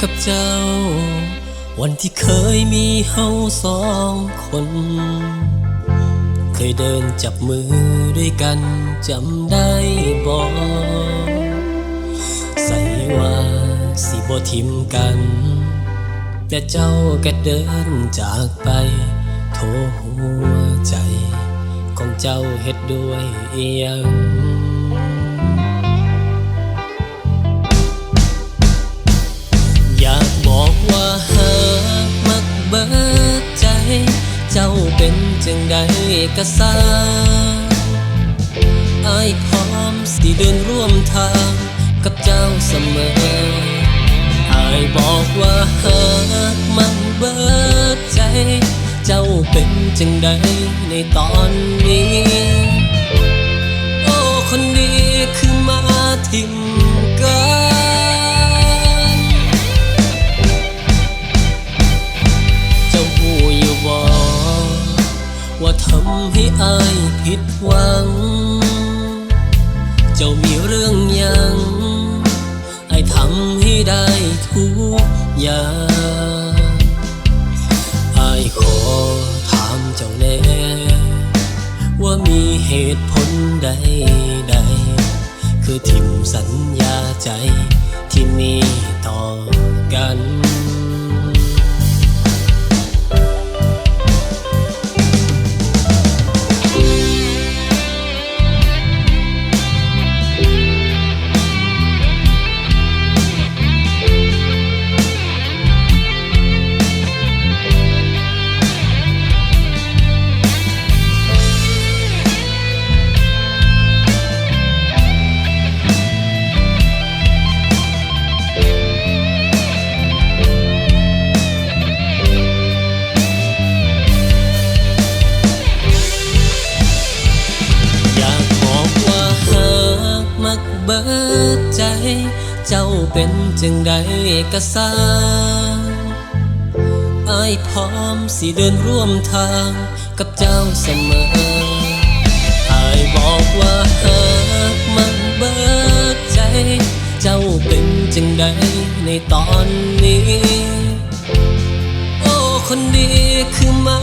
กับเจ้า วันที่เคยมีเฮาสองคน เคยเดินจับมือด้วยกันจำได้บอกใส่ว่าสิบ่ทิมกัน แต่เจ้าก็เดินจากไป โทหัวใจ ของเจ้าเฮ็ดด้วยเอียง ว่าหากมักเบิดใจ เจ้าเป็นจังใดก็สางอายพร้อมสิเดินร่วมทางกับเจ้าเสมออายบอกว่าหากมันเบิดใจ เจ้าเป็นจังใดในตอนนี้ โอ้คนดีคือมาทิ้ง ว่าทำให้อายผิดหวัง เจ้ามีเรื่องยังไอายทำให้ได้ทุกอย่างไอายขอถามเจ้าแน่ว่ามีเหตุผลใดใดคือทิมสัญญาใจ เบิดใจ เจ้าเป็นจึงใดก็สร้างอายพร้อมสิเดินร่วมทางกับเจ้าเสมออายบอกว่าหากมันเบิดใจ เจ้าเป็นจึงใดในตอนนี้ โอ้คนดีคือมา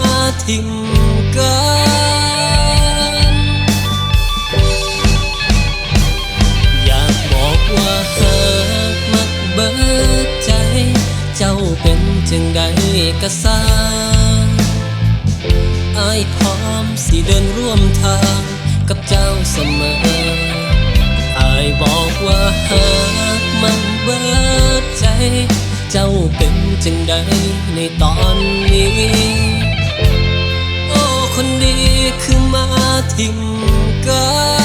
ทิ้งกัน จึงใดก็สร้างอายพร้อมสิเดินร่วมทางกับเจ้าเสมออายบอกว่าหากมันเบิดใจ เจ้าเป็นจึงใดในตอนนี้ โอ้คนดีคือมาทิ้งกัน